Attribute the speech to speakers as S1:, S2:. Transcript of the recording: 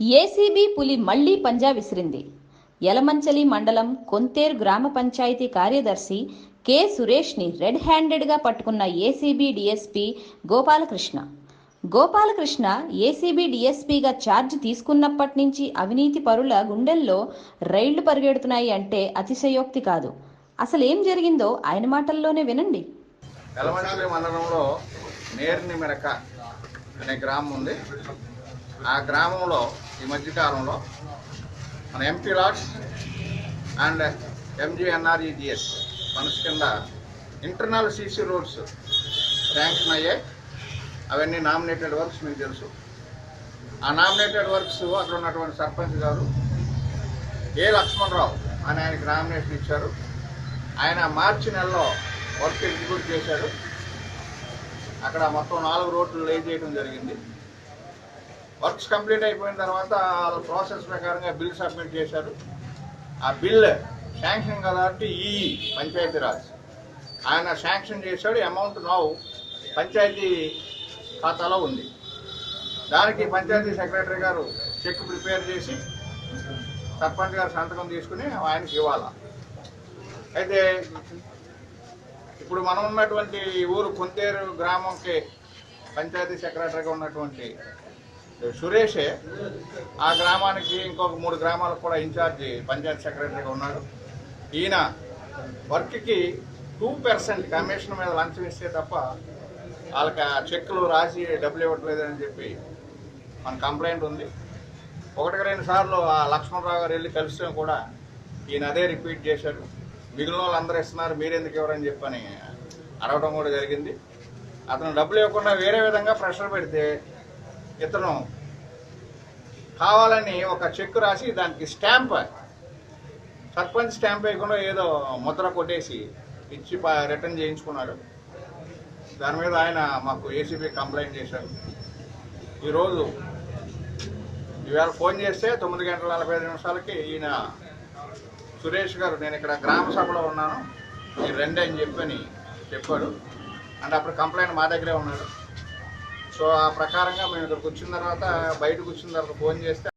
S1: ACB పులి మళ్ళీ పంజా విసిరింది. యలమంచలి మండలం కొంతేరు గ్రామ పంచాయతీ కార్యదర్శి కె. సురేష్ని రెడ్ హ్యాండెడ్గా పట్టుకున్న ACB DSP Gopalakrishna. Gopalakrishna ACB డిఎస్పీగా charge తీసుకున్నప్పటి నుంచి అవినీతి పరుల గుండెల్లో రైళ్ళు పరిగెడుతున్నాయి అంటే అతిశయోక్తి కాదు. అసలు ఏం జరిగిందో ఆయన మాటల్లోనే వినండి.
S2: మండలంలో నేర్ని మెరక అనే గ్రామం ఉంది. ఆ గ్రామంలో ఈ మధ్యకాలంలో మన ఎంపీ లాడ్స్ అండ్ ఎంజీఎన్ఆర్ఈజిఎస్ మనసు కింద ఇంటర్నల్ సీసీ రోడ్స్ శాంక్షన్ అయ్యాయి అవన్నీ నామినేటెడ్ వర్క్స్ మీకు తెలుసు. ఆ నామినేటెడ్ వర్క్స్ అక్కడ ఉన్నటువంటి సర్పంచ్ గారు ఏ లక్ష్మణరావు అని ఆయనకి నామినేషన్ ఇచ్చారు. ఆయన మార్చి నెలలో వర్క్ ఎగ్జిక్యూట్ చేశాడు. అక్కడ మొత్తం నాలుగు రోడ్లు లే చేయడం జరిగింది. వర్క్స్ కంప్లీట్ అయిపోయిన తర్వాత వాళ్ళ ప్రాసెస్ ప్రకారంగా బిల్ సబ్మిట్ చేశారు. ఆ బిల్ శాంక్షన్ కాబట్టి ఈ పంచాయతీరాజ్. ఆయన శాంక్షన్ చేశాడు అమౌంట్ నౌ పంచాయతీ ఖాతాలో ఉంది. దానికి పంచాయతీ సెక్రటరీ గారు చెక్ ప్రిపేర్ చేసి సర్పంచ్ గారు సంతకం తీసుకుని ఆయనకి ఇవ్వాలా. అయితే ఇప్పుడు మనం ఉన్నటువంటి ఊరు కొంతేరు గ్రామంకి పంచాయతీ సెక్రటరీగా ఉన్నటువంటి సురేషే ఆ గ్రామానికి ఇంకొక మూడు గ్రామాలకు కూడా ఇన్ఛార్జి పంచాయతీ సెక్రటరీగా ఉన్నాడు. ఈయన వర్క్కి టూ పర్సెంట్ కమిషన్ మీద లంచం ఇస్తే తప్ప వాళ్ళకి ఆ చెక్కులు రాసి డబ్బులు ఇవ్వట్లేదని చెప్పి మన కంప్లైంట్ ఉంది. ఒకటికి రెండు సార్లు ఆ లక్ష్మణరావు గారు వెళ్ళి కలిస్తే కూడా ఈయన అదే రిపీట్ చేశాడు మిగిలిన వాళ్ళు అందరూ ఇస్తున్నారు మీరెందుకు ఇవ్వరని చెప్పని అడగడం కూడా జరిగింది. అతను డబ్బులు ఇవ్వకుండా వేరే విధంగా ప్రెషర్ పెడితే ఇతను కావాలని ఒక చెక్ రాసి దానికి స్టాంప్ సర్పంచ్ స్టాంప్ వేయకుండా ఏదో ముద్ర కొట్టేసి ఇచ్చి రిటర్న్ చేయించుకున్నాడు. దాని మీద ఆయన మాకు ఏసీబీ కంప్లైంట్ చేశారు. ఈరోజు ఈవేళ ఫోన్ చేస్తే తొమ్మిది గంటల నలభై ఐదు నిమిషాలకి ఈయన సురేష్ గారు నేను ఇక్కడ గ్రామ సభలో ఉన్నాను మీరు రెండే అని చెప్పని చెప్పాడు. అంటే అప్పుడు కంప్లైంట్ మా దగ్గరే ఉన్నాడు. సో ఆ ప్రకారంగా మేము ఇక్కడికి వచ్చిన తర్వాత బయటకు వచ్చిన తర్వాత ఫోన్ చేస్తే